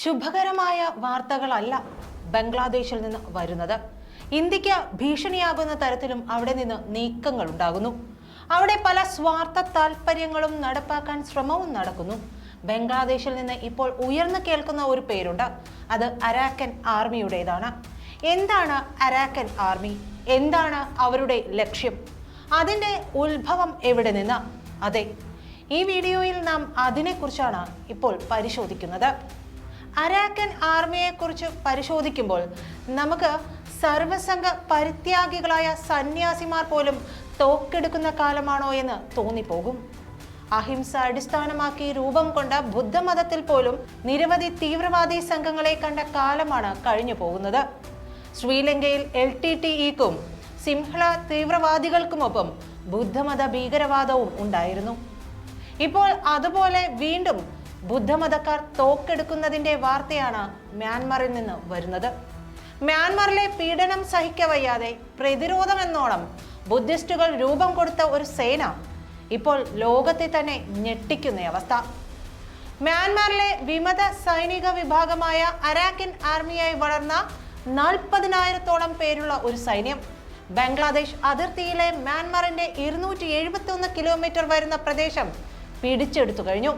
ശുഭകരമായ വാർത്തകളല്ല ബംഗ്ലാദേശിൽ നിന്ന് വരുന്നത്. ഇന്ത്യയ്ക്ക് ഭീഷണിയാകുന്ന തരത്തിലും അവിടെ നിന്ന് നീക്കങ്ങൾ ഉണ്ടാകുന്നു. അവിടെ പല സ്വാർത്ഥ താല്പര്യങ്ങളും നടപ്പാക്കാൻ ശ്രമവും നടക്കുന്നു. ബംഗ്ലാദേശിൽ നിന്ന് ഇപ്പോൾ ഉയർന്നു കേൾക്കുന്ന ഒരു പേരുണ്ട്. അത് അരാക്കൻ ആർമിയുടേതാണ്. എന്താണ് അരാക്കൻ ആർമി? എന്താണ് അവരുടെ ലക്ഷ്യം? അതിന്റെ ഉത്ഭവം എവിടെ നിന്ന്? അതെ ഈ വീഡിയോയിൽ നാം അതിനെക്കുറിച്ചാണ് ഇപ്പോൾ പരിശോധിക്കുന്നത്. അരാക്കൻ ആർമിയെക്കുറിച്ച് പരിശോധിക്കുമ്പോൾ നമുക്ക് സർവസംഘ പരിത്യാഗികളായ സന്യാസിമാർ പോലും തോക്കെടുക്കുന്ന കാലമാണോ എന്ന് തോന്നിപ്പോകും. അഹിംസ അടിസ്ഥാനമാക്കി രൂപം കൊണ്ട ബുദ്ധമതത്തിൽ പോലും നിരവധി തീവ്രവാദി സംഘങ്ങളെ കണ്ട കാലമാണ് കഴിഞ്ഞു പോകുന്നത്. ശ്രീലങ്കയിൽ എൽ ടി ടി ഇക്കും സിംഹള തീവ്രവാദികൾക്കുമൊപ്പം ബുദ്ധമത ഭീകരവാദവും ഉണ്ടായിരുന്നു. ഇപ്പോൾ അതുപോലെ വീണ്ടും ബുദ്ധമതക്കാർ തോക്കെടുക്കുന്നതിന്റെ വാർത്തയാണ് മ്യാൻമറിൽ നിന്ന് വരുന്നത്. മ്യാൻമറിലെ പീഡനം സഹിക്കവയ്യാതെ പ്രതിരോധം എന്നോണം ബുദ്ധിസ്റ്റുകൾ രൂപം കൊടുത്ത ഒരു സേന ഇപ്പോൾ ലോകത്തെ തന്നെ ഞെട്ടിക്കുന്ന അവസ്ഥ. മ്യാൻമാറിലെ വിമത സൈനിക വിഭാഗമായ അരാക്കിൻ ആർമിയായി വളർന്ന നാൽപ്പതിനായിരത്തോളം പേരുള്ള ഒരു സൈന്യം. ബംഗ്ലാദേശ് അതിർത്തിയിലെ മ്യാൻമാറിന്റെ ഇരുന്നൂറ്റി എഴുപത്തി ഒന്ന് കിലോമീറ്റർ വരുന്ന പ്രദേശം പിടിച്ചെടുത്തു കഴിഞ്ഞു.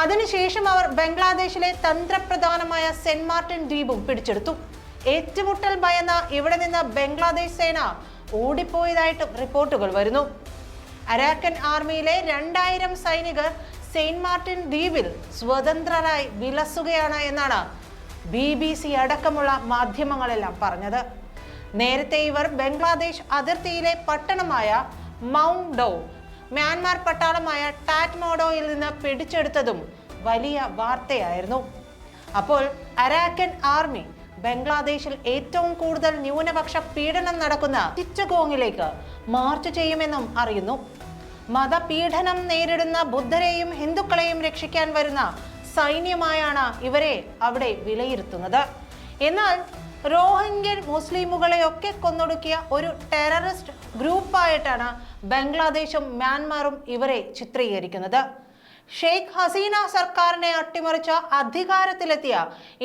അതിനുശേഷം അവർ ബംഗ്ലാദേശിലെ തന്ത്രപ്രധാനമായ സെന്റ് മാർട്ടിൻ ദ്വീപും പിടിച്ചെടുത്തു. ഏറ്റുമുട്ടൽ ഭയന്ന ഇവിടെ നിന്ന് ബംഗ്ലാദേശ് സേന ഓടിപ്പോയതായിട്ടും റിപ്പോർട്ടുകൾ വരുന്നു. അരാക്കൻ ആർമിയിലെ രണ്ടായിരം സൈനികർ സെയിന്റ് മാർട്ടിൻ ദ്വീപിൽ സ്വതന്ത്രരായി വിലസുകയാണ് എന്നാണ് ബി ബി സി അടക്കമുള്ള മാധ്യമങ്ങളെല്ലാം പറഞ്ഞത്. നേരത്തെ ഇവർ ബംഗ്ലാദേശ് അതിർത്തിയിലെ പട്ടണമായ മൗണ്ട് ഡോ മ്യാൻമാർ പട്ടാളമായ ടാറ്റ് മോഡോയിൽ നിന്ന് പിടിച്ചെടുത്തതും വലിയ വാർത്തയായിരുന്നു. അപ്പോൾ അരാക്കൻ ആർമി ബംഗ്ലാദേശിൽ ഏറ്റവും കൂടുതൽ ന്യൂനപക്ഷ പീഡനം നടക്കുന്ന ചിറ്റഗോങ്ങിലേക്ക് മാർച്ച് ചെയ്യുമെന്നും അറിയുന്നു. മതപീഡനം നേരിടുന്ന ബുദ്ധരെയും ഹിന്ദുക്കളെയും രക്ഷിക്കാൻ വരുന്ന സൈന്യമായാണ് ഇവരെ അവിടെ വിലയിരുത്തുന്നത്. എന്നാൽ റോഹിംഗ്യൻ മുസ്ലിമുകളെയൊക്കെ കൊന്നൊടുക്കിയ ഒരു ടെററിസ്റ്റ് ഗ്രൂപ്പായിട്ടാണ് ബംഗ്ലാദേശും മ്യാൻമാറും ഇവരെ ചിത്രീകരിക്കുന്നത്. ഷെയ്ഖ് ഹസീന സർക്കാരിനെ അട്ടിമറിച്ച അധികാരത്തിലെത്തിയ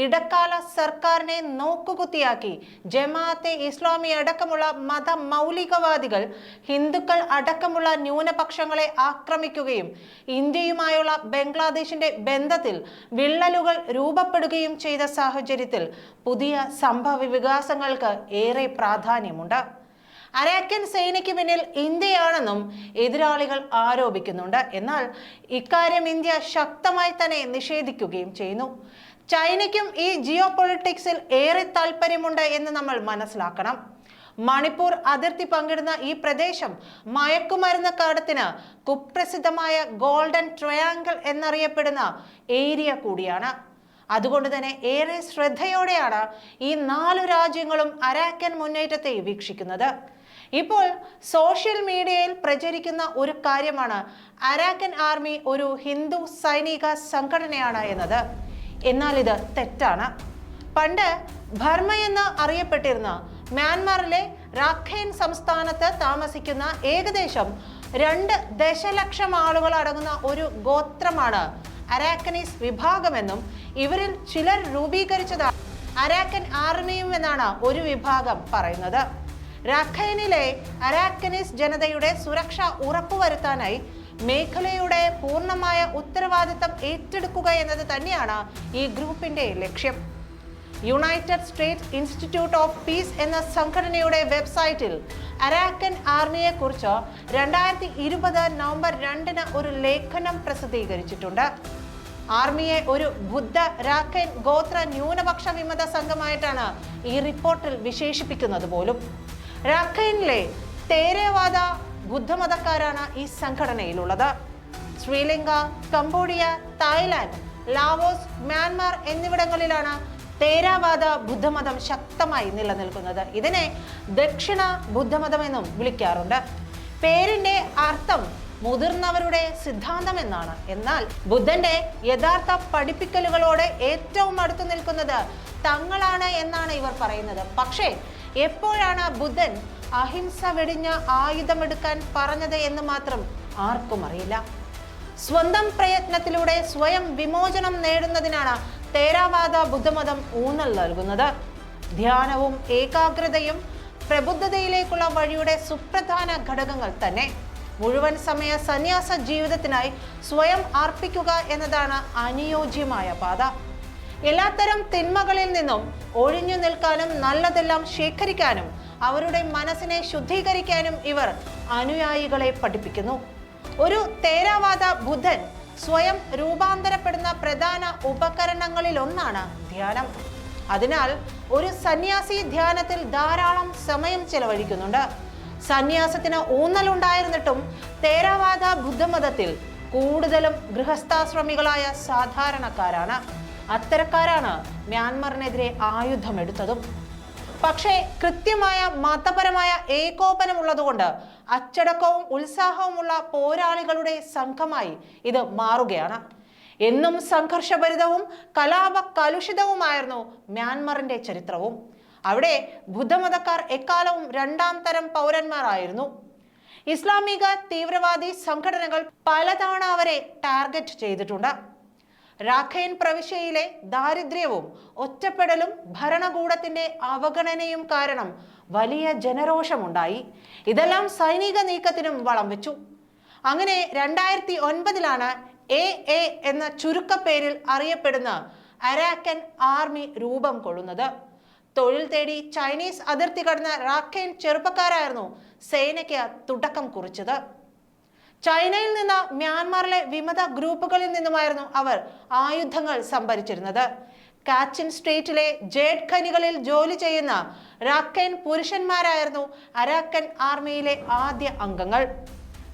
ഇടക്കാല സർക്കാരിനെ നോക്കുകുത്തിയാക്കി ജമാഅത്തെ ഇസ്ലാമി അടക്കമുള്ള മത മൗലികവാദികൾ ഹിന്ദുക്കൾ അടക്കമുള്ള ന്യൂനപക്ഷങ്ങളെ ആക്രമിക്കുകയും ഇന്ത്യയുമായുള്ള ബംഗ്ലാദേശിന്റെ ബന്ധത്തിൽ വിള്ളലുകൾ രൂപപ്പെടുകയും ചെയ്ത സാഹചര്യത്തിൽ പുതിയ സംഭവ വികാസങ്ങൾക്ക് ഏറെ പ്രാധാന്യമുണ്ട്. അരാക്കൻ സേനയ്ക്ക് പിന്നിൽ ഇന്ത്യയാണെന്നും എതിരാളികൾ ആരോപിക്കുന്നുണ്ട്. എന്നാൽ ഇക്കാര്യം ഇന്ത്യ ശക്തമായി തന്നെ നിഷേധിക്കുകയും ചെയ്യുന്നു. ചൈനയ്ക്കും ഈ ജിയോ പൊളിറ്റിക്സിൽ ഏറെ താല്പര്യമുണ്ട് എന്ന് നമ്മൾ മനസ്സിലാക്കണം. മണിപ്പൂർ അതിർത്തി പങ്കിടുന്ന ഈ പ്രദേശം മയക്കുമരുന്ന് കാടത്തിന് കുപ്രസിദ്ധമായ ഗോൾഡൻ ട്രയാങ്കിൾ എന്നറിയപ്പെടുന്ന ഏരിയ കൂടിയാണ്. അതുകൊണ്ട് തന്നെ ഏറെ ശ്രദ്ധയോടെയാണ് ഈ നാലു രാജ്യങ്ങളും അരാക്കൻ മുന്നേറ്റത്തെ വീക്ഷിക്കുന്നത്. ഇപ്പോൾ സോഷ്യൽ മീഡിയയിൽ പ്രചരിക്കുന്ന ഒരു കാര്യമാണ് അരാക്കൻ ആർമി ഒരു ഹിന്ദു സൈനിക സംഘടനയാണ് എന്നത്. എന്നാൽ ഇത് തെറ്റാണ്. പണ്ട് ബർമ എന്ന് അറിയപ്പെട്ടിരുന്ന മ്യാൻമാറിലെ റാഖൈൻ സംസ്ഥാനത്ത് താമസിക്കുന്ന ഏകദേശം രണ്ട് ദശലക്ഷം ആളുകൾ അടങ്ങുന്ന ഒരു ഗോത്രമാണ് അരാക്കനീസ് വിഭാഗമെന്നും ഇവരിൽ ചിലർ രൂപീകരിച്ചതാണ് അരാക്കൻ ആർമിയും എന്നാണ് ഒരു വിഭാഗം പറയുന്നത്. രാഖൈനിലെ അരാക്കനീസ് ജനതയുടെ സുരക്ഷ ഉറപ്പുവരുത്താനായി മേഖലയുടെ പൂർണമായ ഉത്തരവാദിത്തം ഏറ്റെടുക്കുക എന്നത് തന്നെയാണ് ഈ ഗ്രൂപ്പിന്റെ ലക്ഷ്യം. United State Institute of Peace എന്ന സംഘടനയുടെ വെബ്സൈറ്റിൽ അരാക്കൻ ആർമിയെക്കുറിച്ച് രണ്ടായിരത്തി ഇരുപത് നവംബർ രണ്ടിന് ഒരു ലേഖനം പ്രസിദ്ധീകരിച്ചിട്ടുണ്ട്. ആർമിയെ ഒരു ബുദ്ധ രാഖൈൻ ഗോത്ര ന്യൂനപക്ഷ വിമത സംഘമായിട്ടാണ് ഈ റിപ്പോർട്ടിൽ വിശേഷിപ്പിക്കുന്നത് പോലും രാഖൈനിലെ തേരവാദ ബുദ്ധമതക്കാരാണ് ഈ സംഘടനയിലുള്ളത്. Sri Lanka Cambodia Thailand Laos Myanmar എന്നിവിടങ്ങളിലാണ് തേരാവാദ ബുദ്ധമതം ശക്തമായി നിലനിൽക്കുന്നത്. ഇതിനെ ദക്ഷിണ ബുദ്ധമതം എന്നും വിളിക്കാറുണ്ട്. പേരിന്റെ അർത്ഥം മുതിർന്നവരുടെ സിദ്ധാന്തം എന്നാണ് എന്നാൽ ബുദ്ധന്റെ യഥാർത്ഥ പഠിപ്പിക്കലുകളോട് ഏറ്റവും അടുത്തു നിൽക്കുന്നത് തങ്ങളാണ് എന്നാണ് ഇവർ പറയുന്നത്. പക്ഷേ എപ്പോഴാണ് ബുദ്ധൻ അഹിംസ വെടിഞ്ഞ ആയുധമെടുക്കാൻ പറഞ്ഞത് എന്ന് മാത്രം ആർക്കും അറിയില്ല. സ്വന്തം പ്രയത്നത്തിലൂടെ സ്വയം വിമോചനം നേടുന്നതിനാണ് തേരാവാദ ബുദ്ധമതം ഊന്നൽ നൽകുന്നത്. ധ്യാനവും ഏകാഗ്രതയും പ്രബുദ്ധതയിലേക്കുള്ള വഴിയുടെ സുപ്രധാന ഘടകങ്ങൾ തന്നെ. മുഴുവൻ സമയ സന്യാസ ജീവിതത്തിനായി സ്വയം അർപ്പിക്കുക എന്നതാണ് അനുയോജ്യമായ പാത. എല്ലാത്തരം തിന്മകളിൽ നിന്നും ഒഴിഞ്ഞു നിൽക്കാനും നല്ലതെല്ലാം ശേഖരിക്കാനും അവരുടെ മനസ്സിനെ ശുദ്ധീകരിക്കാനും ഇവർ അനുയായികളെ പഠിപ്പിക്കുന്നു. ഒരു തേരാവാദ ബുദ്ധൻ സ്വയം രൂപാന്തരപ്പെടുന്ന പ്രധാന ഉപകരണങ്ങളിൽ ഒന്നാണ് ധ്യാനം. അതിനാൽ ഒരു സന്യാസി ധ്യാനത്തിൽ ധാരാളം സമയം ചെലവഴിക്കുന്നുണ്ട്. സന്യാസത്തിന് ഊന്നലുണ്ടായിരുന്നിട്ടും തേരാവാദ ബുദ്ധമതത്തിൽ കൂടുതലും ഗൃഹസ്ഥാശ്രമികളായ സാധാരണക്കാരാണ്. അത്തരക്കാരാണ് മ്യാൻമറിനെതിരെ ആയുധമെടുത്തതും പക്ഷേ കൃത്യമായ മതപരമായ ഏകോപനമുള്ളതുകൊണ്ട് അച്ചടക്കവും ഉത്സാഹവുമുള്ള പോരാളികളുടെ സംഘമായി ഇത് മാറുകയാണ്. എന്നും സംഘർഷഭരിതവും കലാപ കലുഷിതവുമായിരുന്നു മ്യാൻമറിന്റെ ചരിത്രവും. അവിടെ ബുദ്ധമതക്കാർ എക്കാലവും രണ്ടാം തരം പൗരന്മാരായിരുന്നു. ഇസ്ലാമിക തീവ്രവാദി സംഘടനകൾ പലതവണ അവരെ ടാർഗറ്റ് ചെയ്തിട്ടുണ്ട്. രാഖൈൻ പ്രവിശ്യയിലെ ദാരിദ്ര്യവും ഒറ്റപ്പെടലും ഭരണകൂടത്തിന്റെ അവഗണനയും കാരണം വലിയ ജനരോഷമുണ്ടായി. ഇതെല്ലാം സൈനിക നീക്കത്തിനും വളം വെച്ചു. അങ്ങനെ രണ്ടായിരത്തി ഒൻപതിലാണ് എ എ എന്ന ചുരുക്കപ്പേരിൽ അറിയപ്പെടുന്ന അരാക്കൻ ആർമി രൂപം കൊള്ളുന്നത്. തൊഴിൽ തേടി ചൈനീസ് അതിർത്തി കടന്ന റാഖൈൻ ചെറുപ്പക്കാരായിരുന്നു സേനയ്ക്ക് തുടക്കം കുറിച്ചത്. ചൈനയിൽ നിന്ന് മ്യാൻമാറിലെ വിമത ഗ്രൂപ്പുകളിൽ നിന്നുമായിരുന്നു അവർ ആയുധങ്ങൾ സംഭരിച്ചിരുന്നത്. കാച്ചിൻ സ്ട്രീറ്റിലെ ജേഡ് ഖനികളിൽ ജോലി ചെയ്യുന്ന റാക്കൻ പുരുഷന്മാരായിരുന്നു അരാക്കൻ ആർമിയിലെ ആദ്യ അംഗങ്ങൾ.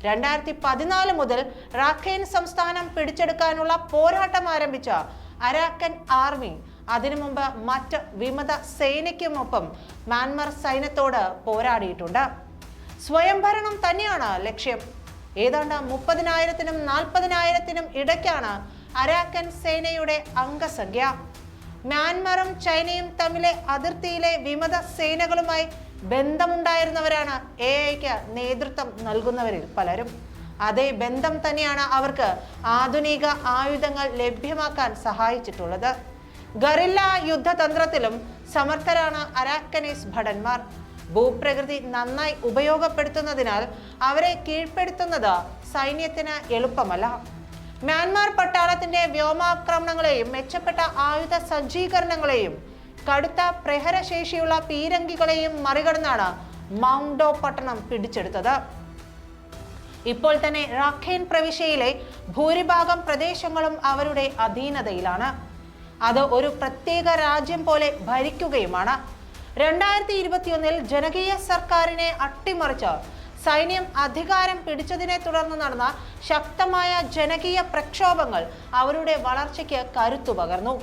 രണ്ടായിരത്തി പതിനാല് മുതൽ റാഖൈൻ സംസ്ഥാനം പിടിച്ചെടുക്കാനുള്ള പോരാട്ടം ആരംഭിച്ച അരാക്കൻ ആർമി അതിനു മുമ്പ് മറ്റ് വിമത സേനയ്ക്കുമൊപ്പം മ്യാൻമർ സൈന്യത്തോട് പോരാടിയിട്ടുണ്ട്. സ്വയംഭരണം തന്നെയാണ് ലക്ഷ്യം. ഏതാണ്ട് മുപ്പതിനായിരത്തിനും നാൽപ്പതിനായിരത്തിനും ഇടയ്ക്കാണ് അരാക്കൻ സേനയുടെ അംഗസംഖ്യ. മ്യാൻമറും ചൈനയും തമ്മിലെ അതിർത്തിയിലെ വിമത സേനകളുമായി ബന്ധമുണ്ടായിരുന്നവരാണ് എ ഐക്ക് നേതൃത്വം നൽകുന്നവരിൽ പലരും. അതേ ബന്ധം തന്നെയാണ് അവർക്ക് ആധുനിക ആയുധങ്ങൾ ലഭ്യമാക്കാൻ സഹായിച്ചിട്ടുള്ളത്. ഗറില്ല യുദ്ധതന്ത്രത്തിലും സമർത്ഥരാണ് അരാക്കനീസ് ഭടന്മാർ. ഭൂപ്രകൃതി നന്നായി ഉപയോഗപ്പെടുത്തുന്നതിനാൽ അവരെ കീഴ്പ്പെടുത്തുന്നത് സൈന്യത്തിന് എളുപ്പമല്ല. മ്യാൻമാർ പട്ടാളത്തിന്റെ വ്യോമാക്രമണങ്ങളെയും മെച്ചപ്പെട്ട ആയുധ സജ്ജീകരണങ്ങളെയും കടുത്ത പ്രഹരശേഷിയുള്ള പീരങ്കികളെയും മറികടന്നാണ് മൗണ്ടോ പട്ടണം പിടിച്ചെടുത്തത്. ഇപ്പോൾ തന്നെ റാഖൈൻ പ്രവിശ്യയിലെ ഭൂരിഭാഗം പ്രദേശങ്ങളും അവരുടെ അധീനതയിലാണ്. അത് ഒരു പ്രത്യേക രാജ്യം പോലെ ഭരിക്കുകയുമാണ്. രണ്ടായിരത്തി ഇരുപത്തിയൊന്നിൽ ജനകീയ സർക്കാരിനെ അട്ടിമറിച്ച് സൈന്യം അധികാരം പിടിച്ചതിനെ തുടർന്ന് നടന്ന ശക്തമായ ജനകീയ പ്രക്ഷോഭങ്ങൾ അവരുടെ വളർച്ചയ്ക്ക് കരുത്തു പകർന്നു.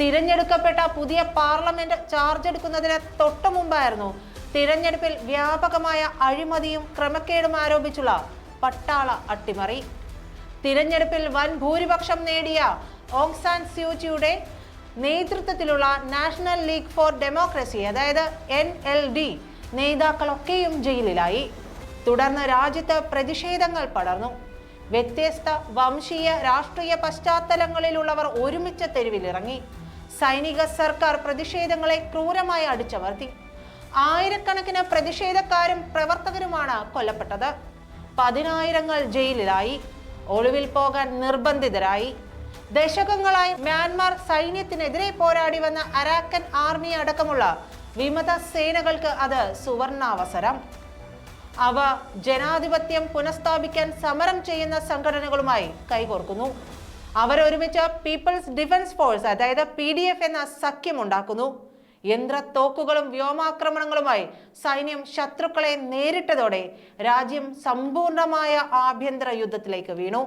തിരഞ്ഞെടുക്കപ്പെട്ട പുതിയ പാർലമെന്റ് ചാർജ് എടുക്കുന്നതിന് തൊട്ടു മുമ്പായിരുന്നു തിരഞ്ഞെടുപ്പിൽ വ്യാപകമായ അഴിമതിയും ക്രമക്കേടും ആരോപിച്ചുള്ള പട്ടാള അട്ടിമറി. തിരഞ്ഞെടുപ്പിൽ വൻ ഭൂരിപക്ഷം നേടിയ ഓങ്സാൻ സ്യൂചിയുടെ നേതൃത്വത്തിലുള്ള നാഷണൽ ലീഗ് ഫോർ ഡെമോക്രസി അതായത് എൻ എൽ ഡി നേതാക്കളൊക്കെയും ജയിലിലായി. തുടർന്ന് രാജ്യത്ത് പ്രതിഷേധങ്ങൾ പടർന്നു. വ്യത്യസ്ത വംശീയ രാഷ്ട്രീയ പശ്ചാത്തലങ്ങളിലുള്ളവർ ഒരുമിച്ച് തെരുവിലിറങ്ങി. സൈനിക സർക്കാർ പ്രതിഷേധങ്ങളെ ക്രൂരമായി അടിച്ചമർത്തി. ആയിരക്കണക്കിന് പ്രതിഷേധക്കാരും പ്രവർത്തകരുമാണ് കൊല്ലപ്പെട്ടത്. പതിനായിരങ്ങൾ ജയിലിലായി. ഒളിവിൽ പോകാൻ നിർബന്ധിതരായി. ദശകങ്ങളായി മ്യാൻമാർ സൈന്യത്തിനെതിരെ പോരാടി വന്ന അരാക്കൻ ആർമി അടക്കമുള്ള വിമത സേനകൾക്ക് അത് സുവർണാവസരം. അവ ജനാധിപത്യം പുനഃസ്ഥാപിക്കാൻ സമരം ചെയ്യുന്ന സംഘടനകളുമായി കൈകോർക്കുന്നു. അവരൊരുമിച്ച് പീപ്പിൾസ് ഡിഫൻസ് ഫോഴ്സ് അതായത് പി ഡി എഫ് എന്ന സഖ്യമുണ്ടാക്കുന്നു യന്ത്രത്തോക്കുകളും വ്യോമാക്രമണങ്ങളുമായി സൈന്യം ശത്രുക്കളെ നേരിട്ടതോടെ രാജ്യം സമ്പൂർണമായ ആഭ്യന്തര യുദ്ധത്തിലേക്ക് വീണു.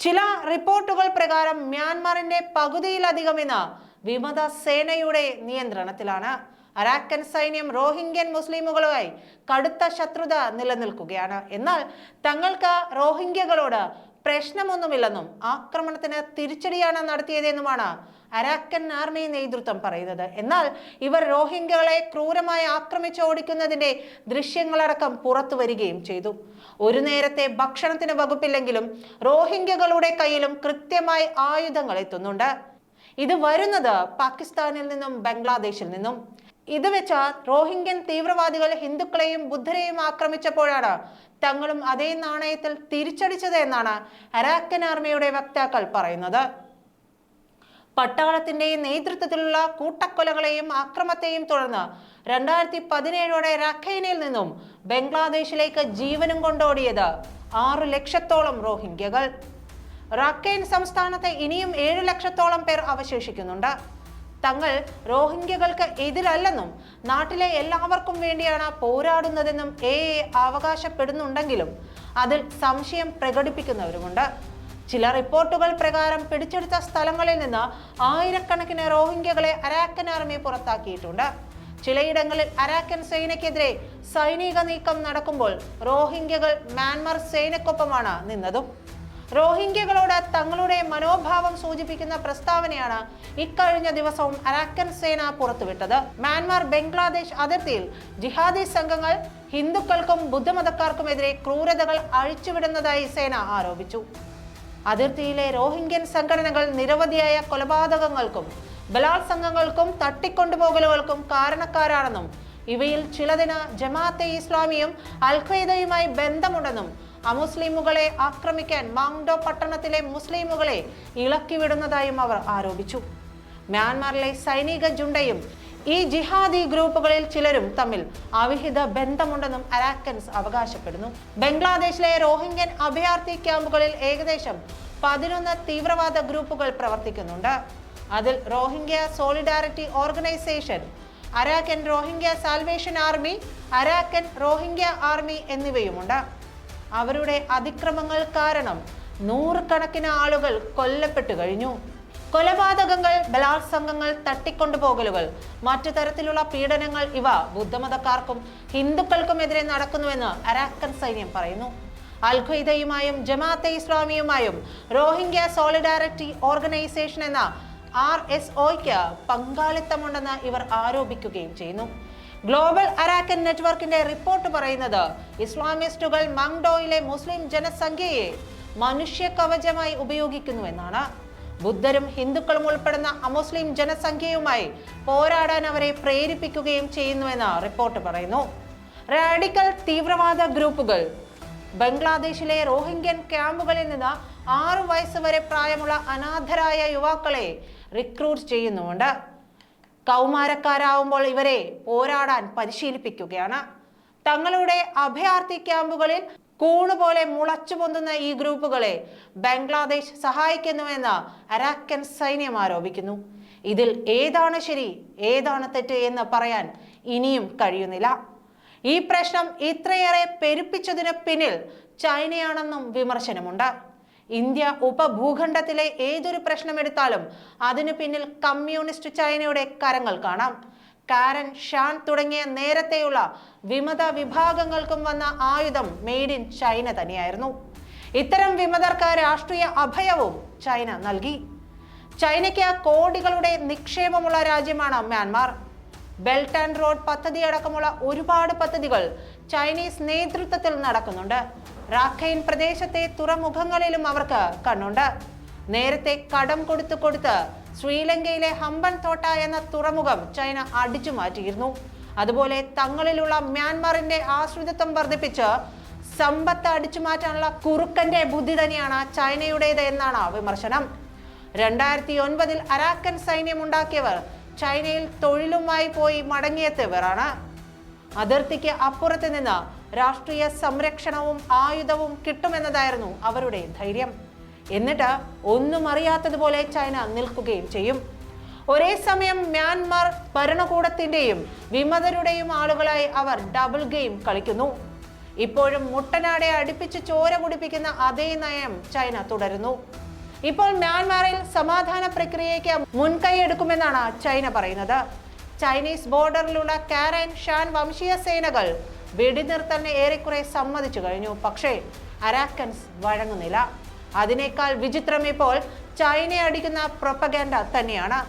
ചില റിപ്പോർട്ടുകൾ പ്രകാരം മ്യാൻമാറിന്റെ പകുതിയിലധികം ഇന്ന് വിമത സേനയുടെ നിയന്ത്രണത്തിലാണ്. അരാക്കൻ സൈന്യം റോഹിംഗ്യൻ മുസ്ലിമുകളുമായി കടുത്ത ശത്രുത നിലനിൽക്കുകയാണ്. എന്നാൽ തങ്ങൾക്ക് റോഹിംഗ്യകളോട് പ്രശ്നമൊന്നുമില്ലെന്നും ആക്രമണത്തിന് തിരിച്ചടിയാണ് നടത്തിയതെന്നുമാണ് അരാക്കൻ ആർമി നേതൃത്വം പറയുന്നത്. എന്നാൽ ഇവർ റോഹിംഗ്യകളെ ക്രൂരമായി ആക്രമിച്ചോടിക്കുന്നതിന്റെ ദൃശ്യങ്ങളടക്കം പുറത്തു വരികയും ചെയ്തു. ഒരു നേരത്തെ ഭക്ഷണത്തിന് വകുപ്പില്ലെങ്കിലും റോഹിംഗ്യകളുടെ കയ്യിലും കൃത്യമായി ആയുധങ്ങൾ എത്തുന്നുണ്ട്. ഇത് വരുന്നത് പാകിസ്ഥാനിൽ നിന്നും ബംഗ്ലാദേശിൽ നിന്നും. ഇത് വെച്ച റോഹിംഗ്യൻ തീവ്രവാദികൾ ഹിന്ദുക്കളെയും ബുദ്ധരെയും ആക്രമിച്ചപ്പോഴാണ് തങ്ങളും അതേ നാണയത്തിൽ തിരിച്ചടിച്ചത് എന്നാണ് അരാക്കൻ ആർമിയുടെ വക്താക്കൾ പറയുന്നത്. പട്ടാളത്തിന്റെയും നേതൃത്വത്തിലുള്ള കൂട്ടക്കൊലകളെയും അക്രമത്തെയും തുടർന്ന് രണ്ടായിരത്തി പതിനേഴോടെ റഖൈനിൽ നിന്നും ബംഗ്ലാദേശിലേക്ക് ജീവനും കൊണ്ടോടിയത് ആറു ലക്ഷത്തോളം റോഹിംഗ്യകൾ. റഖൈൻ സംസ്ഥാനത്ത് ഇനിയും ഏഴു ലക്ഷത്തോളം പേർ അവശേഷിക്കുന്നുണ്ട്. തങ്ങൾ റോഹിംഗ്യകൾക്ക് എതിരല്ലെന്നും നാട്ടിലെ എല്ലാവർക്കും വേണ്ടിയാണ് പോരാടുന്നതെന്നും എ അവകാശപ്പെടുന്നുണ്ടെങ്കിലും അതിൽ സംശയം പ്രകടിപ്പിക്കുന്നവരുമുണ്ട്. ചില റിപ്പോർട്ടുകൾ പ്രകാരം പിടിച്ചെടുത്ത സ്ഥലങ്ങളിൽ നിന്ന് ആയിരക്കണക്കിന് റോഹിംഗ്യകളെ അരാക്കൻ ആർമി പുറത്താക്കിയിട്ടുണ്ട്. ചിലയിടങ്ങളിൽ അരാക്കൻ സേനയ്ക്കെതിരെ സൈനിക നീക്കം നടക്കുമ്പോൾ റോഹിംഗ്യകൾ മ്യാൻമർ സേനയ്ക്കൊപ്പമാണ് നിന്നതും. റോഹിംഗ്യകളോട് തങ്ങളുടെ മനോഭാവം സൂചിപ്പിക്കുന്ന പ്രസ്താവനയാണ് ഇക്കഴിഞ്ഞ ദിവസവും അരാക്കൻ സേന പുറത്തുവിട്ടത്. മ്യാൻമാർ ബംഗ്ലാദേശ് അതിർത്തിയിൽ ജിഹാദി സംഘങ്ങൾ ഹിന്ദുക്കൾക്കും ബുദ്ധമതക്കാർക്കുമെതിരെ ക്രൂരതകൾ അഴിച്ചുവിടുന്നതായി സേന ആരോപിച്ചു. അതിർത്തിയിലെ റോഹിംഗ്യൻ സംഘടനകൾ നിരവധിയായ കൊലപാതകങ്ങൾക്കും ബലാത്സംഗങ്ങൾക്കും തട്ടിക്കൊണ്ടുപോകലുകൾക്കും കാരണക്കാരാണെന്നും ഇവയിൽ ചിലതിന് ജമാഅത്തെ ഇസ്ലാമിയും അൽഖയ്ദയുമായി ബന്ധമുണ്ടെന്നും അമുസ്ലിമുകളെ ആക്രമിക്കാൻ മാങ്ഡോ പട്ടണത്തിലെ മുസ്ലിമുകളെ ഇളക്കിവിടുന്നതായും അവർ ആരോപിച്ചു. മ്യാൻമാറിലെ സൈനിക ജുണ്ടയും ഈ ജിഹാദി ഗ്രൂപ്പുകളിൽ ചിലരും തമ്മിൽ അവിഹിത ബന്ധമുണ്ടെന്നും അരാക്കൻസ് അവകാശപ്പെടുന്നു. ബംഗ്ലാദേശിലെ റോഹിംഗ്യൻ അഭയാർത്ഥി ക്യാമ്പുകളിൽ ഏകദേശം പതിനൊന്ന് തീവ്രവാദ ഗ്രൂപ്പുകൾ പ്രവർത്തിക്കുന്നുണ്ട്. അതിൽ Rohingya Solidarity Organisation Arakan Rohingya Salvation Army Arakan Rohingya Army എന്നിവയുമുണ്ട്. അവരുടെ അതിക്രമങ്ങൾ കാരണം നൂറുകണക്കിന് ആളുകൾ കൊല്ലപ്പെട്ടു കഴിഞ്ഞു. കൊലപാതകങ്ങൾ ബലാത്സംഗങ്ങൾ തട്ടിക്കൊണ്ടുപോകലുകൾ മറ്റു തരത്തിലുള്ള പീഡനങ്ങൾ ഇവ ബുദ്ധമതക്കാർക്കും ഹിന്ദുക്കൾക്കുമെതിരെ നടക്കുന്നുവെന്ന് അരാക്കൻ സൈന്യം പറയുന്നു. അൽ ജമാഅത്തെ ഇസ്ലാമിയുമായും റോഹിംഗ്യ സോളിഡാരിറ്റി ഓർഗനൈസേഷൻ എന്ന ആർ എസ് ഒയ്ക്ക് പങ്കാളിത്തമുണ്ടെന്ന് ഇവർ ആരോപിക്കുകയും ചെയ്യുന്നു. ഗ്ലോബൽ അരാക്കൻ നെറ്റ്വർക്കിന്റെ റിപ്പോർട്ട് പറയുന്നത് ഇസ്ലാമിസ്റ്റുകൾ മങ്ഡോയിലെ മുസ്ലിം ജനസംഖ്യയെ മനുഷ്യ കവചമായി ഉപയോഗിക്കുന്നുവെന്നാണ്. ബുദ്ധരും ഹിന്ദുക്കളും ഉൾപ്പെടുന്ന അമുസ്ലിം ജനസംഖ്യയുമായി പോരാടാൻ അവരെ പ്രേരിപ്പിക്കുകയും ചെയ്യുന്നുവെന്ന് റിപ്പോർട്ട് പറയുന്നു. റാഡിക്കൽ തീവ്രവാദ ഗ്രൂപ്പുകൾ ബംഗ്ലാദേശിലെ റോഹിംഗ്യൻ ക്യാമ്പുകളിൽ നിന്ന് ആറു വയസ്സ് വരെ പ്രായമുള്ള അനാഥരായ യുവാക്കളെ റിക്രൂട്ട് ചെയ്യുന്നുമുണ്ട്. കൗമാരക്കാരാവുമ്പോൾ ഇവരെ പോരാടാൻ പരിശീലിപ്പിക്കുകയാണ്. തങ്ങളുടെ അഭയാർത്ഥി ക്യാമ്പുകളിൽ കൂണുപോലെ മുളച്ചു പൊന്തുന്ന ഈ ഗ്രൂപ്പുകളെ ബംഗ്ലാദേശ് സഹായിക്കുന്നുവെന്ന് അരാക്കൻ സൈന്യം ആരോപിക്കുന്നു. ഇതിൽ ഏതാണ് ശരി ഏതാണ് തെറ്റ് എന്ന് പറയാൻ ഇനിയും കഴിയുന്നില്ല. ഈ പ്രശ്നം ഇത്രയേറെ പെരുപ്പിച്ചതിന് പിന്നിൽ ചൈനയാണെന്നും വിമർശനമുണ്ട്. ഇന്ത്യ ഉപഭൂഖണ്ഡത്തിലെ ഏതൊരു പ്രശ്നമെടുത്താലും അതിനു പിന്നിൽ കമ്മ്യൂണിസ്റ്റ് ചൈനയുടെ കരങ്ങൾ കാണാം. കാരൻ ഷാൻ തുടങ്ങിയ നേരത്തെയുള്ള വിമത വിഭാഗങ്ങൾക്കും വന്ന ആയുധം മെയ്ഡ് ഇൻ ചൈന തന്നെയായിരുന്നു. ഇത്തരം വിമതർക്ക് രാഷ്ട്രീയ അഭയവും ചൈന നൽകി. ചൈനയ്ക്ക് കോടികളുടെ നിക്ഷേപമുള്ള രാജ്യമാണ് മ്യാൻമാർ. ബെൽറ്റ് ആൻഡ് റോഡ് പദ്ധതി അടക്കമുള്ള ഒരുപാട് പദ്ധതികൾ ചൈനീസ് നേതൃത്വത്തിൽ നടക്കുന്നുണ്ട്. റാഖൈൻ പ്രദേശത്തെ തുറമുഖങ്ങളിലും അവർക്ക് കണ്ണുണ്ട്. നേരത്തെ കടം കൊടുത്തു കൊടുത്ത് ശ്രീലങ്കയിലെ ഹമ്പൻ തോട്ട എന്ന തുറമുഖം ചൈന അടിച്ചു മാറ്റിയിരുന്നു. അതുപോലെ തങ്ങളിലുള്ള മ്യാൻമാറിന്റെ ആശ്രിതത്വം വർദ്ധിപ്പിച്ച് സമ്പത്ത് അടിച്ചു മാറ്റാനുള്ള കുറുക്കന്റെ ബുദ്ധി തന്നെയാണ് ചൈനയുടേത് എന്നാണ് വിമർശനം. രണ്ടായിരത്തി ഒൻപതിൽ അരാക്കൻ സൈന്യം ഉണ്ടാക്കിയവർ ചൈനയിൽ തൊഴിലുമായി പോയി മടങ്ങിയെത്തിയവരാണ്. അതിർത്തിക്ക് അപ്പുറത്ത് നിന്ന് രാഷ്ട്രീയ സംരക്ഷണവും ആയുധവും കിട്ടുമെന്നതായിരുന്നു അവരുടെ ധൈര്യം. എന്നിട്ട് ഒന്നും അറിയാത്തതുപോലെ ചൈന നിൽക്കുകയും ചെയ്യും. ഒരേ സമയം മ്യാൻമാർ ഭരണകൂടത്തിന്റെയും വിമതരുടെയും ആളുകളായി അവർ ഡബിൾ ഗെയിം കളിക്കുന്നു. ഇപ്പോഴും മുട്ടനാടെ അടുപ്പിച്ച് ചോര കുടിപ്പിക്കുന്ന അതേ നയം ചൈന തുടരുന്നു. ഇപ്പോൾ മ്യാൻമാറിൽ സമാധാന പ്രക്രിയയ്ക്ക് മുൻകൈ എടുക്കുമെന്നാണ് ചൈന പറയുന്നത്. ചൈനീസ് ബോർഡറിലുള്ള കാരൻ ഷാൻ വംശീയ സേനകൾ വെടിനിർത്തലിന് ഏറെക്കുറെ സമ്മതിച്ചു കഴിഞ്ഞു. പക്ഷേ അരാക്കൻസ് വഴങ്ങുന്നില്ല. അതിനേക്കാൾ വിചിത്രം ഇപ്പോൾ ചൈനയെ അടിക്കുന്ന പ്രൊപ്പഗാൻഡ തന്നെയാണ്.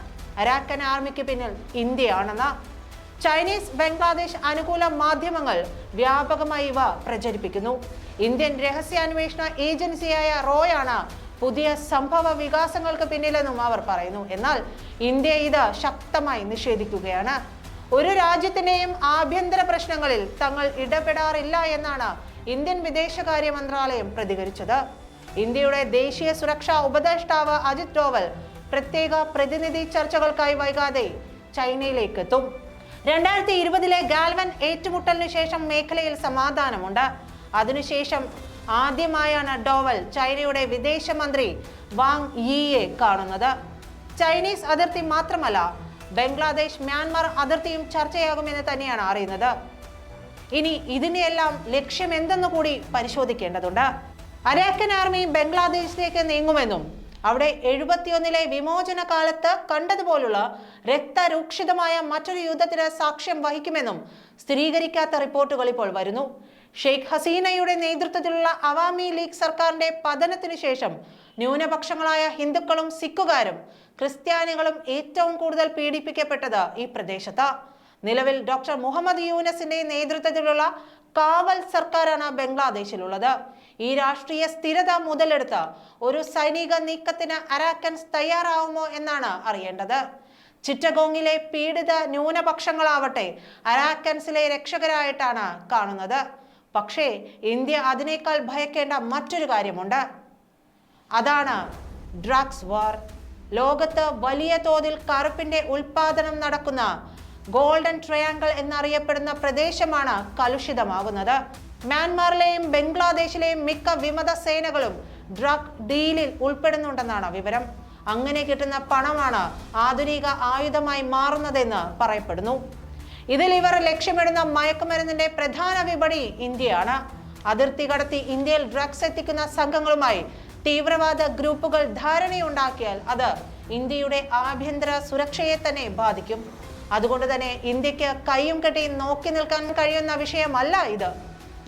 അരാക്കൻ ആർമിക്ക് പിന്നിൽ ഇന്ത്യയാണെന്ന്. ചൈനീസ് ബംഗ്ലാദേശ് അനുകൂല മാധ്യമങ്ങൾ വ്യാപകമായി ഇവ പ്രചരിപ്പിക്കുന്നു. ഇന്ത്യൻ രഹസ്യാന്വേഷണ ഏജൻസിയായ റോയാണ് പുതിയ സംഭവ വികാസങ്ങൾക്ക് പിന്നിലെന്നും അവർ പറയുന്നു. എന്നാൽ ഇന്ത്യ ഇത് ശക്തമായി നിഷേധിക്കുകയാണ്. ഒരു രാജ്യത്തിന്റെയും ആഭ്യന്തര പ്രശ്നങ്ങളിൽ തങ്ങൾ ഇടപെടാറില്ല എന്നാണ് ഇന്ത്യൻ വിദേശകാര്യ മന്ത്രാലയം പ്രതികരിച്ചത്. ഇന്ത്യയുടെ ദേശീയ സുരക്ഷാ ഉപദേഷ്ടാവ് അജിത് ഡോവൽ പ്രത്യേക പ്രതിനിധി ചർച്ചകൾക്കായി വൈകാതെ ചൈനയിലേക്ക് എത്തും രണ്ടായിരത്തി ഇരുപതിലെ ഗാൽവൻ ഏറ്റുമുട്ടലിന് ശേഷം മേഖലയിൽ സമാധാനമുണ്ട്. അതിനുശേഷം ആദ്യമായാണ് ഡോവൽ ചൈനയുടെ വിദേശമന്ത്രി വാങ് യിയെ കാണുന്നത്. ചൈനീസ് അതിർത്തി മാത്രമല്ല ബംഗ്ലാദേശ് മ്യാൻമാർ അതിർത്തിയും ചർച്ചയാകുമെന്ന് തന്നെയാണ് അറിയുന്നത്. ഇനി ഇതിനെയെല്ലാം ലക്ഷ്യം എന്തെന്ന് കൂടി പരിശോധിക്കേണ്ടതുണ്ട്. അരാക്കൻ ആർമി ബംഗ്ലാദേശിലേക്ക് നീങ്ങുമെന്നും അവിടെ എഴുപത്തിയൊന്നിലെ വിമോചന കാലത്ത് കണ്ടതുപോലുള്ള രക്തരൂക്ഷിതമായ മറ്റൊരു യുദ്ധത്തിന് സാക്ഷ്യം വഹിക്കുമെന്നും സ്ഥിരീകരിക്കാത്ത റിപ്പോർട്ടുകൾ ഇപ്പോൾ വരുന്നു. ഷെയ്ഖ് ഹസീനയുടെ നേതൃത്വത്തിലുള്ള അവാമി ലീഗ് സർക്കാരിന്റെ പതനത്തിനു ശേഷം ന്യൂനപക്ഷങ്ങളായ ഹിന്ദുക്കളും സിഖുകാരും ക്രിസ്ത്യാനികളും ഏറ്റവും കൂടുതൽ പീഡിപ്പിക്കപ്പെട്ടത് ഈ പ്രദേശത്ത്. നിലവിൽ ഡോക്ടർ മുഹമ്മദ് യൂനസിന്റെ നേതൃത്വത്തിലുള്ള കാവൽ സർക്കാരാണ് ബംഗ്ലാദേശിലുള്ളത്. ഈ രാഷ്ട്രീയ സ്ഥിരത മുതലെടുത്ത് ഒരു സൈനിക നീക്കത്തിന് അരാക്കൻസ് തയ്യാറാവുമോ എന്നാണ് അറിയേണ്ടത്. ചിറ്റഗോങ്ങിലെ പീഡിത ന്യൂനപക്ഷങ്ങളാവട്ടെ അരാക്കൻസിലെ രക്ഷകരായിട്ടാണ് കാണുന്നത്. പക്ഷേ ഇന്ത്യ അതിനേക്കാൾ ഭയക്കേണ്ട മറ്റൊരു കാര്യമുണ്ട്. അതാണ് ഡ്രഗ്സ് വാർ. ലോകത്ത് വലിയ തോതിൽ കറുപ്പിന്റെ ഉൽപാദനം നടക്കുന്ന ഗോൾഡൻ ട്രയാങ്കിൾ എന്നറിയപ്പെടുന്ന പ്രദേശമാണ് കലുഷിതമാകുന്നത്. മ്യാൻമാറിലെയും ബംഗ്ലാദേശിലെയും മിക്ക വിമത സേനകളും ഡ്രഗ് ഡീലിൽ ഉൾപ്പെടുന്നുണ്ടെന്നാണ് വിവരം. അങ്ങനെ കിട്ടുന്ന പണമാണ് ആധുനിക ആയുധമായി മാറുന്നതെന്ന് പറയപ്പെടുന്നു. ഇതിൽ ഇവർ ലക്ഷ്യമിടുന്ന മയക്കുമരുന്നിന്റെ പ്രധാന വിപണി ഇന്ത്യയാണ്. അതിർത്തി കടത്തി ഇന്ത്യയിൽ ഡ്രഗ്സ് എത്തിക്കുന്ന സംഘങ്ങളുമായി തീവ്രവാദ ഗ്രൂപ്പുകൾ ധാരണയുണ്ടാക്കിയാൽ അത് ഇന്ത്യയുടെ ആഭ്യന്തര സുരക്ഷയെ തന്നെ ബാധിക്കും. അതുകൊണ്ട് തന്നെ ഇന്ത്യയ്ക്ക് കൈയും കെട്ടി നോക്കി നിൽക്കാൻ കഴിയുന്ന വിഷയമല്ല ഇത്.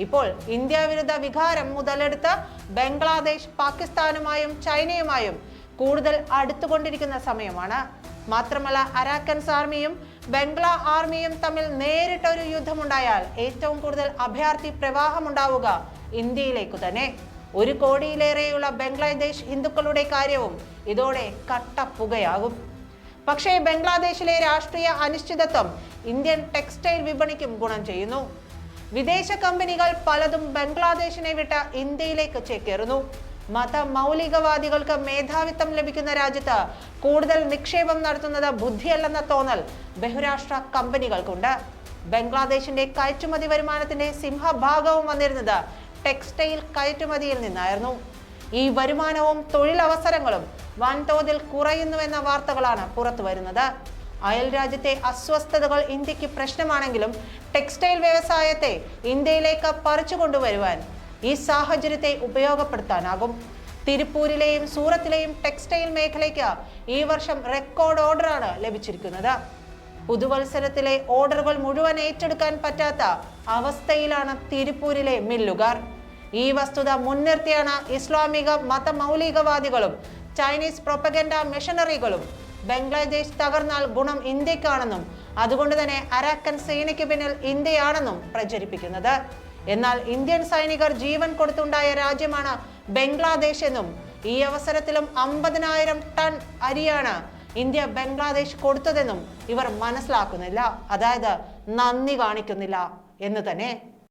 ഇപ്പോൾ ഇന്ത്യ വിരുദ്ധ വികാരം മുതലെടുത്ത് ബംഗ്ലാദേശ് പാകിസ്ഥാനുമായും ചൈനയുമായും കൂടുതൽ അടുത്തുകൊണ്ടിരിക്കുന്ന സമയമാണ്. മാത്രമല്ല അരാക്കൻസ് ആർമിയും ബംഗ്ലാ ആർമിയും തമ്മിൽ നേരിട്ട ഒരു യുദ്ധമുണ്ടായാൽ ഏറ്റവും കൂടുതൽ അഭയാർത്ഥി പ്രവാഹമുണ്ടാവുക ഇന്ത്യയിലേക്കു തന്നെ. ഒരു കോടിയിലേറെയുള്ള ബംഗ്ലാദേശ് ഹിന്ദുക്കളുടെ കാര്യവും ഇതോടെ കട്ടപ്പുകയാകും. പക്ഷേ ബംഗ്ലാദേശിലെ രാഷ്ട്രീയ അനിശ്ചിതത്വം ഇന്ത്യൻ ടെക്സ്റ്റൈൽ വിപണിക്കും ഗുണം ചെയ്യുന്നു. വിദേശ കമ്പനികൾ പലതും ബംഗ്ലാദേശിനെ വിട്ട് ഇന്ത്യയിലേക്ക് ചേക്കേറുന്നു. മത മൗലികവാദികൾക്ക് മേധാവിത്വം ലഭിക്കുന്ന രാജ്യത്ത് കൂടുതൽ നിക്ഷേപം നടത്തുന്നത് ബുദ്ധിയല്ലെന്ന തോന്നൽ ബഹുരാഷ്ട്ര കമ്പനികൾക്കുണ്ട്. ബംഗ്ലാദേശിന്റെ കയറ്റുമതി വരുമാനത്തിന്റെ സിംഹഭാഗവും വന്നിരുന്നത് ടെക്സ്റ്റൈൽ കയറ്റുമതിയിൽ നിന്നായിരുന്നു. ഈ വരുമാനവും തൊഴിലവസരങ്ങളും വൻതോതിൽ കുറയുന്നുവെന്ന വാർത്തകളാണ് പുറത്തു വരുന്നത് അയൽ രാജ്യത്തെ അസ്വസ്ഥതകൾ ഇന്ത്യയ്ക്ക് പ്രശ്നമാണെങ്കിലും ടെക്സ്റ്റൈൽ വ്യവസായത്തെ ഇന്ത്യയിലേക്ക് പറിച്ചു കൊണ്ടുവരുവാൻ ഈ സാഹചര്യത്തെ ഉപയോഗപ്പെടുത്താനാകും. തിരുപ്പൂരിലെയും സൂറത്തിലെയും ടെക്സ്റ്റൈൽ മേഖലയ്ക്ക് ഈ വർഷം റെക്കോർഡ് ഓർഡറാണ് ലഭിച്ചിരിക്കുന്നത്. പുതുവത്സരത്തിലെ ഓർഡറുകൾ മുഴുവൻ ഏറ്റെടുക്കാൻ പറ്റാത്ത അവസ്ഥയിലാണ് തിരുപ്പൂരിലെ മില്ലുകാർ. ഈ വസ്തുത മുൻനിർത്തിയാണ് ഇസ്ലാമിക മതമൗലികവാദികളും ചൈനീസ് പ്രൊപ്പഗൻഡ മിഷനറികളും ബംഗ്ലാദേശ് തകർന്നാൽ ഗുണം ഇന്ത്യക്കാണെന്നും അതുകൊണ്ട് തന്നെ അരാക്കൻ സേനയ്ക്ക് പിന്നിൽ ഇന്ത്യയാണെന്നും പ്രചരിപ്പിക്കുന്നത്. എന്നാൽ ഇന്ത്യൻ സൈനികർ ജീവൻ കൊടുത്തുണ്ടായ രാജ്യമാണ് ബംഗ്ലാദേശ് എന്നും ഈ അവസരത്തിലും അമ്പതിനായിരം ടൺ അരിയാണ് ഇന്ത്യ ബംഗ്ലാദേശ് കൊടുത്തതെന്നും ഇവർ മനസ്സിലാക്കുന്നില്ല. അതായത് നന്ദി കാണിക്കുന്നില്ല എന്ന് തന്നെ.